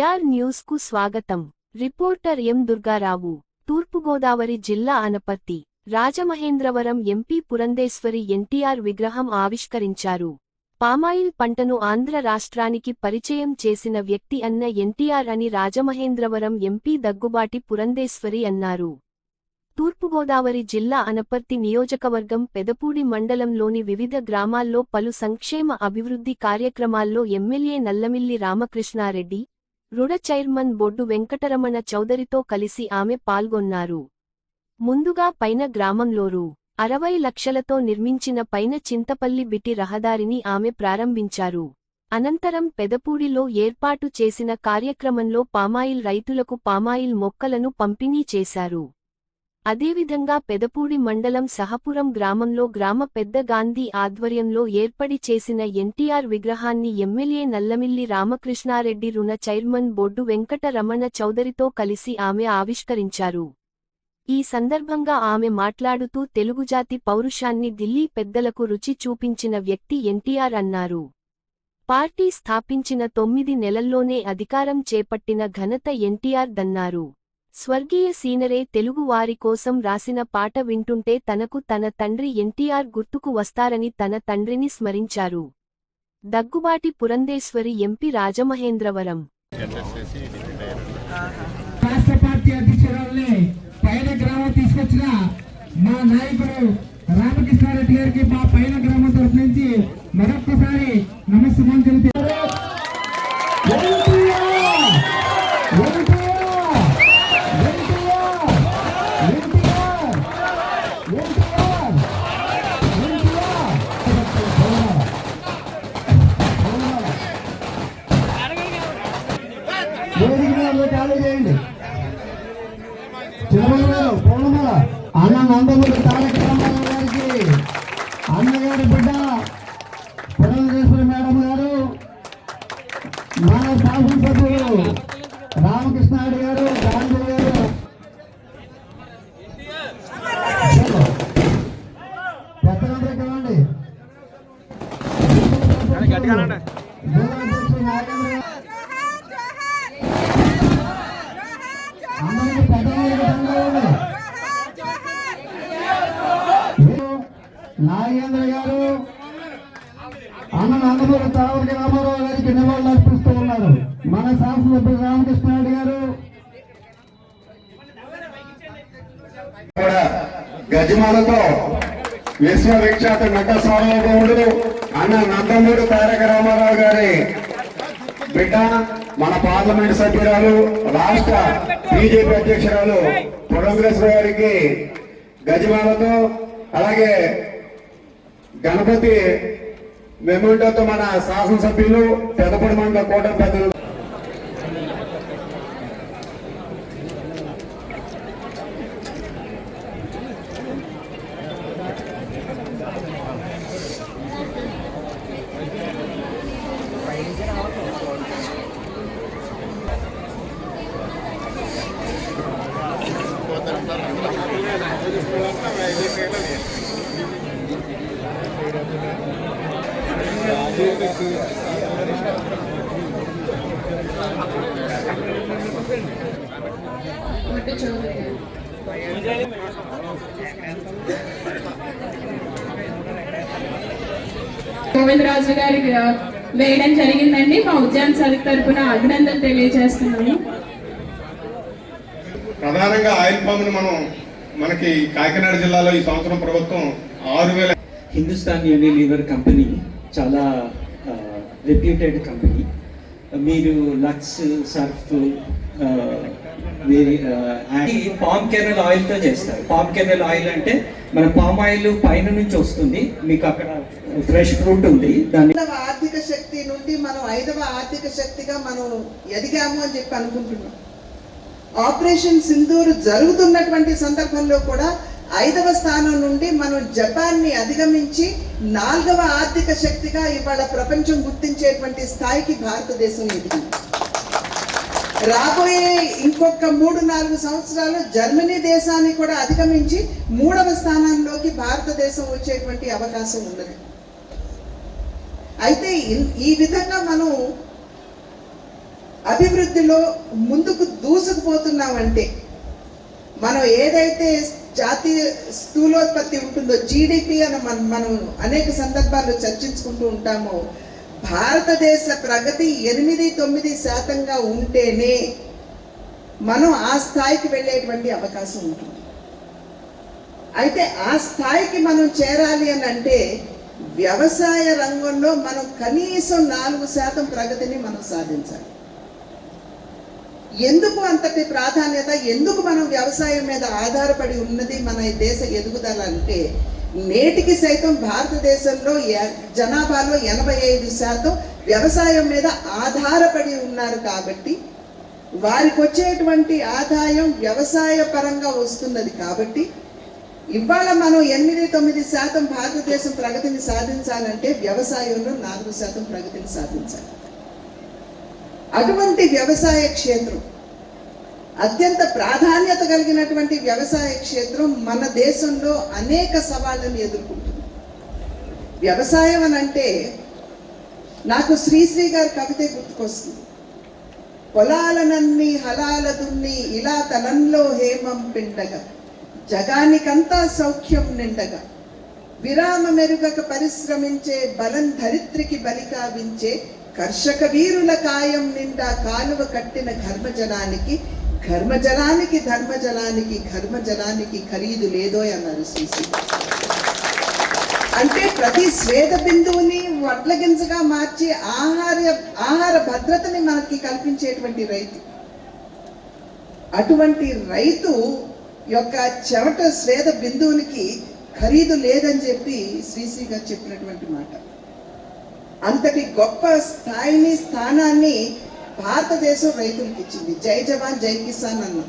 AR న్యూస్కు స్వాగతం. Reporter ఎం దుర్గారావు తూర్పుగోదావరి జిల్లా అనపర్తి రాజమహేంద్రవరం ఎంపీ పురంధేశ్వరి ఎన్టీఆర్ విగ్రహం ఆవిష్కరించారు. పామాయిల్ పంటను ఆంధ్ర రాష్ట్రానికి పరిచయం చేసిన వ్యక్తి అన్న ఎన్టీఆర్ అని రాజమహేంద్రవరం ఎంపీ దగ్గుబాటి పురంధేశ్వరి అన్నారు. తూర్పుగోదావరి జిల్లా అనపర్తి నియోజకవర్గం పెదపూడి మండలంలోని వివిధ గ్రామాల్లో పలు సంక్షేమ అభివృద్ధి కార్యక్రమాల్లో MLA Nallamilli Ramakrishnareddy RUDA chairman Boddu Venkataramana చౌదరితో కలిసి ఆమె పాల్గొన్నారు. ముందుగా పైన గ్రామంలోరు అరవై లక్షలతో నిర్మించిన పైన చింతపల్లి బిటి రహదారిని ఆమె ప్రారంభించారు. అనంతరం పెదపూడిలో ఏర్పాటు చేసిన కార్యక్రమంలో పామాయిల్ రైతులకు పామాయిల్ మొక్కలను పంపిణీ చేశారు. అదేవిధంగా పెదపూడి మండలం సహపురం గ్రామంలో గ్రామ పెద్ద గాంధీ ఆధ్వర్యంలో ఏర్పడి చేసిన ఎన్టీఆర్ విగ్రహాన్ని ఎమ్మెల్యే నల్లమిల్లి రామకృష్ణారెడ్డి రుణ చైర్మన్ బొడ్డు వెంకట రమణ చౌదరితో కలిసి ఆమె ఆవిష్కరించారు. ఈ సందర్భంగా ఆమె మాట్లాడుతూ తెలుగుజాతి పౌరుషాన్ని ఢిల్లీ పెద్దలకు రుచి చూపించిన వ్యక్తి ఎన్టీఆర్ అన్నారు. పార్టీ స్థాపించిన తొమ్మిది నెలల్లోనే అధికారం చేపట్టిన ఘనత ఎన్టీఆర్ దన్నారు. స్వర్గీయ సీనరే తెలుగు వారి కోసం రాసిన పాట వింటుంటే తనకు తన తండ్రి ఎన్టీఆర్ గుర్తుకు వస్తారని తన తండ్రిని స్మరించారు. దగ్గుబాటి పురంధేశ్వరి ఎంపి రాజమహేంద్రవరం. రాష్ట్ర పార్టీ అధ్యక్షురాలని పైన గ్రామం తీసుకొచ్చిన మా నాయకుడు రామకృష్ణారెడ్డి గారికి మా నందమూరి తారక రామారావు గారికి అన్నగారి బిడ్డ పురంధేశ్వరి మేడం గారు మా శాసనసభ్యులు రామకృష్ణారెడ్డి గారు గాంధీ గారు చలో. పెద్దలందరూ ఇవ్వండి జిల్లా అధ్యక్షులు నాగేంద్ర గారు అందరికీ పెద్దవాళ్ళకి దండాలండి. మీరు నాగేంద్ర గారు అన్న నందమూరి రామారావు గారికి నివాళులు అర్పిస్తూ ఉన్నారు. మన శాసనసభ్యులు రామకృష్ణారెడ్డి గారు. గజమాలతో విశ్వవిఖ్యాత నట సార్వభౌముడు అన్న నందమూరి తారక రామారావు గారి బిడ్డ మన పార్లమెంట్ సభ్యురాలు రాష్ట్ర బీజేపీ అధ్యక్షురాలు పురంధరేశ్వర గారికి గజమాలతో అలాగే గణపతి మెమోటోతో మన శాసనసభ్యులు పెదపడి మండల కోట పెద్దలు గోవిందరాజు గారి వేయడం జరిగిందండి. మా ఉద్యాన సరి తరపున అభినందనలు తెలియజేస్తున్నాము ప్రధానంగా ఆయిల్ పామ్ని మనం మనకి కాకినాడ జిల్లాలో ఈ సంవత్సరం ప్రభుత్వం ఆరు వేల హిందుస్థాన్ యూనిలీవర్ కంపెనీ చాలా రెప్యూటెడ్ కంపెనీ మీరు లక్స్ సర్ఫ్ పామ్ కెనల్ ఆయిల్తో చేస్తారు. పామ్ కెనల్ ఆయిల్ అంటే మన పామ్ ఆయిల్ పైన నుంచి వస్తుంది. మీకు అక్కడ ఫ్రెష్ ఫ్రూట్ ఉంది. రెండవ ఆర్థిక శక్తి నుండి మనం ఐదవ ఆర్థిక శక్తిగా మనం ఎదిగాము అని చెప్పి అనుకుంటున్నాం. ఆపరేషన్ సింధూర్ జరుగుతున్నటువంటి సందర్భంలో కూడా ఐదవ స్థానం నుండి మనం జపాన్ని అధిగమించి నాలుగవ ఆర్థిక శక్తిగా ఇవాళ ప్రపంచం గుర్తించేటువంటి స్థాయికి భారతదేశం ఎదిగింది. రాబోయే ఇంకొక మూడు నాలుగు సంవత్సరాలు జర్మనీ దేశాన్ని కూడా అధిగమించి మూడవ స్థానంలోకి భారతదేశం వచ్చేటువంటి అవకాశం ఉన్నది. అయితే ఈ విధంగా మనం అభివృద్ధిలో ముందుకు దూసుకుపోతున్నామంటే మనం ఏదైతే జాతీయ స్థూలోత్పత్తి ఉంటుందో జీడిపి అని మనం మనం అనేక సందర్భాల్లో చర్చించుకుంటూ ఉంటామో భారతదేశ ప్రగతి ఎనిమిది తొమ్మిది శాతంగా ఉంటేనే మనం ఆ స్థాయికి వెళ్ళేటువంటి అవకాశం ఉంటుంది. అయితే ఆ స్థాయికి మనం చేరాలి అని అంటే వ్యవసాయ రంగంలో మనం కనీసం నాలుగు శాతం ప్రగతిని మనం సాధించాలి. ఎందుకు అంతటి ప్రాధాన్యత ఎందుకు మనం వ్యవసాయం మీద ఆధారపడి ఉన్నది మన దేశ ఎదుగుదల అంటే నేటికి సైతం భారతదేశంలో ఎ- జనాభాలో ఎనభై ఐదు శాతం వ్యవసాయం మీద ఆధారపడి ఉన్నారు కాబట్టి వారికి వచ్చేటువంటి ఆదాయం వ్యవసాయ పరంగా వస్తున్నది కాబట్టి ఇవాళ మనం ఎనిమిది తొమ్మిది శాతం భారతదేశం ప్రగతిని సాధించాలంటే వ్యవసాయంలో నాలుగు శాతం ప్రగతిని సాధించాలి. అటువంటి వ్యవసాయ క్షేత్రం. అత్యంత ప్రాధాన్యత కలిగినటువంటి వ్యవసాయ క్షేత్రం మన దేశంలో అనేక సవాళ్ళను ఎదుర్కొంటుంది. వ్యవసాయం అని అంటే నాకు శ్రీశ్రీ గారి కవిత గుర్తుకొస్తుంది. పొలాలనన్ని హలాల దున్ని ఇలా తలంలో హేమం పిండగా జగానికంతా సౌఖ్యం నిండగా విరామ మెరుగక పరిశ్రమించే బలం ధరిత్రికి బలికావించే కర్షక వీరుల కాయం నిండా కాలువ కట్టిన ఘర్మజలానికి ఘర్మజలానికి ధర్మజలానికి ఘర్మజలానికి ఖరీదు లేదో అన్నారు శ్రీశ్రీ. అంటే ప్రతి స్వేద బిందువుని వడ్ల గింజగా మార్చి ఆహార ఆహార భద్రతని మనకి కల్పించేటువంటి రైతు. అటువంటి రైతు యొక్క చెమట స్వేద బిందువునికి ఖరీదు లేదని చెప్పి శ్రీశ్రీ గారు చెప్పినటువంటి మాట. అంతటి గొప్ప స్థాయిని స్థానాన్ని భారతదేశం రైతులకు ఇచ్చింది. జై జవాన్ జై కిసాన్ అన్న.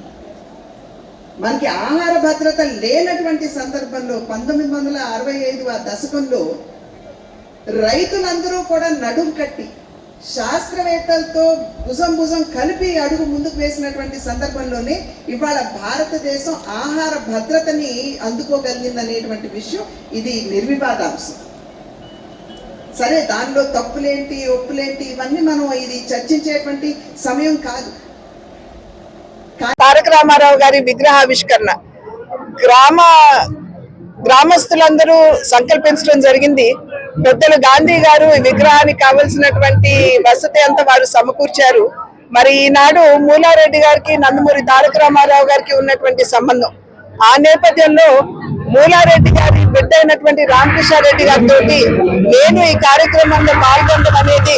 మనకి ఆహార భద్రత లేనటువంటి సందర్భంలో పంతొమ్మిది వందల అరవై ఐదు ఆ దశకంలో రైతులందరూ కూడా నడుం కట్టి శాస్త్రవేత్తలతో భుజం భుజం కలిపి అడుగు ముందుకు వేసినటువంటి సందర్భంలోనే ఇవాళ భారతదేశం ఆహార భద్రతని అందుకోగలిగిందనేటువంటి విషయం ఇది నిర్వివాదాంశం. సరే దానిలో తప్పులేంటి ఒప్పులేంటి ఇవన్నీ మనం ఇది చర్చించేటువంటి సమయం కాదు. తారక రామారావు గారి విగ్రహావిష్కరణ గ్రామ గ్రామస్తులందరూ సంకల్పించడం జరిగింది. పెద్దలు గాంధీ గారు ఈ విగ్రహానికి కావలసినటువంటి వసతి అంతా వారు సమకూర్చారు. మరి ఈనాడు మూలారెడ్డి గారికి నందమూరి తారక రామారావు గారికి ఉన్నటువంటి సంబంధం. ఆ నేపథ్యంలో మూలారెడ్డి గారి బిడ్డ అయినటువంటి రామకృష్ణారెడ్డి గారితో నేను ఈ కార్యక్రమంలో పాల్గొనడం అనేది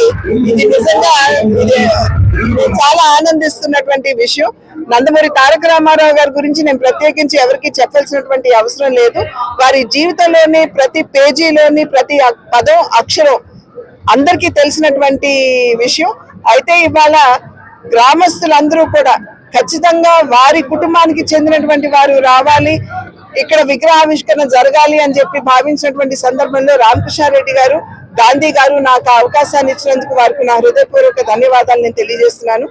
ఇది నిజంగా ఇది చాలా ఆనందిస్తున్నటువంటి విషయం. నందమూరి తారక రామారావు గారి గురించి నేను ప్రత్యేకించి ఎవరికి చెప్పాల్సినటువంటి అవసరం లేదు. వారి జీవితంలోని ప్రతి పేజీలోని ప్రతి పదం అక్షరం అందరికీ తెలిసినటువంటి విషయం. అయితే ఇవాళ గ్రామస్తులందరూ కూడా ఖచ్చితంగా వారి కుటుంబానికి చెందినటువంటి వారు రావాలి. ఇక్కడ విగ్రహావిష్కరణ జరగాలి అని చెప్పి భావించినటువంటి సందర్భంలో రామకృష్ణారెడ్డి గారు గాంధీ గారు నాకు అవకాశాన్ని ఇచ్చినందుకు వారికి నా హృదయపూర్వక ధన్యవాదాలు నేను తెలియజేస్తున్నాను.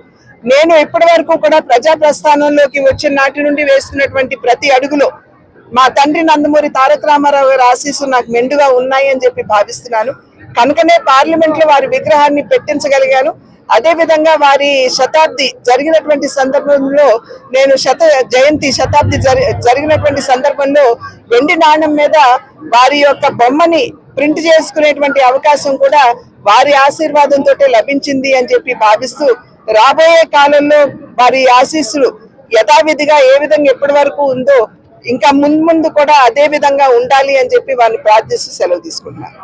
నేను ఇప్పటి వరకు కూడా ప్రజా ప్రస్థానంలోకి వచ్చిన నాటి నుండి వేస్తున్నటువంటి ప్రతి అడుగులో మా తండ్రి నందమూరి తారక రామారావు గారి ఆశీస్సులు నాకు మెండుగా ఉన్నాయి అని చెప్పి భావిస్తున్నాను. కనుకనే పార్లమెంట్లో వారి విగ్రహాన్ని పెట్టించగలిగాను. అదే విధంగా వారి శతాబ్ది జరిగినటువంటి సందర్భంలో నేను శత జయంతి శతాబ్ది జరి- జరిగినటువంటి సందర్భంలో వెండి నాణ్యం మీద వారి యొక్క బొమ్మని ప్రింట్ చేసుకునేటువంటి అవకాశం కూడా వారి ఆశీర్వాదంతో లభించింది అని చెప్పి భావిస్తూ రాబోయే కాలంలో వారి ఆశీస్సులు యథావిధిగా ఏ విధంగా ఎప్పటి వరకు ఉందో ఇంకా ముందు ముందు కూడా అదే విధంగా ఉండాలి అని చెప్పి వారిని ప్రార్థిస్తూ సెలవు తీసుకుంటున్నాను.